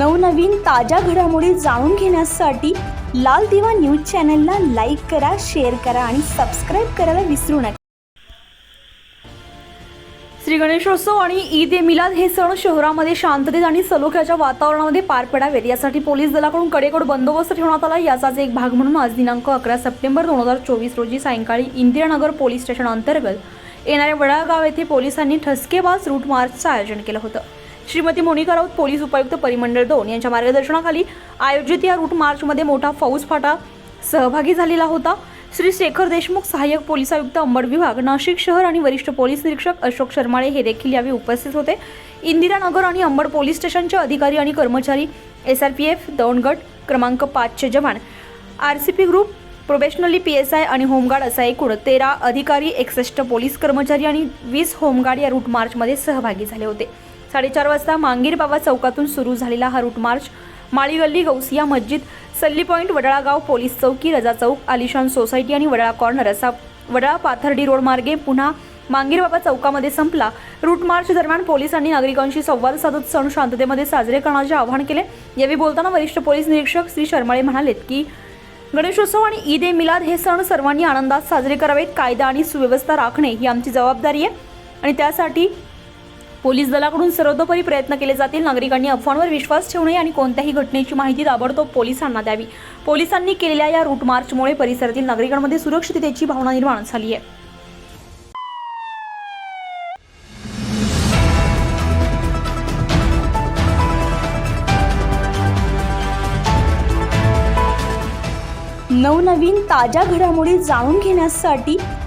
नवनवीन ताज्या घडामोडी जाणून घेण्यासाठी लाल दिवा न्यूज चॅनलला लाईक करा शेअर करा आणि सबस्क्राईब करायला विसरू नका. श्री गणेशोत्सव आणि ईद ए मिलाद हे सण शहरामध्ये शांततेत आणि सलोख्याच्या वातावरणामध्ये पार पडावेत. यासाठी पोलीस दलाकडून कडेकोट बंदोबस्त ठेवण्यात आला. याचाच एक भाग म्हणून आज दिनांक अकरा सप्टेंबर दोन हजार चोवीस रोजी सायंकाळी इंदिरानगर पोलीस स्टेशन अंतर्गत येणाऱ्या वडाळगाव येथे पोलिसांनी ठसकेबाज रूट मार्चचं आयोजन केलं होतं. श्रीमती मोनिका राऊत पोलीस उपायुक्त परिमंडळ दोन यांच्या मार्गदर्शनाखाली आयोजित या रूट मार्चमध्ये मोठा फौज फाटा सहभागी झालेला होता. श्री शेखर देशमुख सहाय्यक पोलीस आयुक्त अंबड विभाग नाशिक शहर आणि वरिष्ठ पोलीस निरीक्षक अशोक शर्माळे हे देखील यावेळी उपस्थित होते. इंदिरानगर आणि अंबड पोलीस स्टेशनचे अधिकारी आणि कर्मचारी एस आर पी एफ दौंडगट क्रमांक पाचचे जवान R C P group probationary P S I आणि होमगार्ड असा एकूण तेरा अधिकारी एकसष्ट पोलीस कर्मचारी आणि वीस होमगार्ड या रूट मार्चमध्ये सहभागी झाले होते. साडेचार वाजता मांगीर बाबा चौकातून सुरू झालेला हा रूट मार्च माळीगल्ली गौस गौसिया मस्जिद सल्ली पॉईंट वडळागाव पोलीस चौकी रजा चौक आलिशान सोसायटी आणि वडळा कॉर्नर असा वडळा पाथर्डी रोड मार्गे पुन्हा मांगीरबाबा चौकामध्ये संपला. रूट मार्च दरम्यान पोलिसांनी नागरिकांशी संवाद साधत सण शांततेमध्ये साजरे करण्याचे आवाहन केले. यावेळी बोलताना वरिष्ठ पोलीस निरीक्षक श्री शर्माळे म्हणालेत की गणेशोत्सव आणि ईद ए मिलाद हे सण सर्वांनी आनंदात साजरे करावेत. कायदा आणि सुव्यवस्था राखणे ही आमची जबाबदारी आहे आणि त्यासाठी पोलीस दलाकडून सर्वतोपरी प्रयत्न केले जातील. नागरिकांनी अफवांवर विश्वास ठेवू नये आणि कोणत्याही घटनेची माहिती ताबडतोब पोलिसांना द्यावी. पोलिसांनी केलेल्या या रूट मार्चमुळे परिसरातील नागरिकांमध्ये सुरक्षिततेची भावना निर्माण झाली आहे. नवनवीन ताज्या घडामोडी जाणून घेण्यासाठी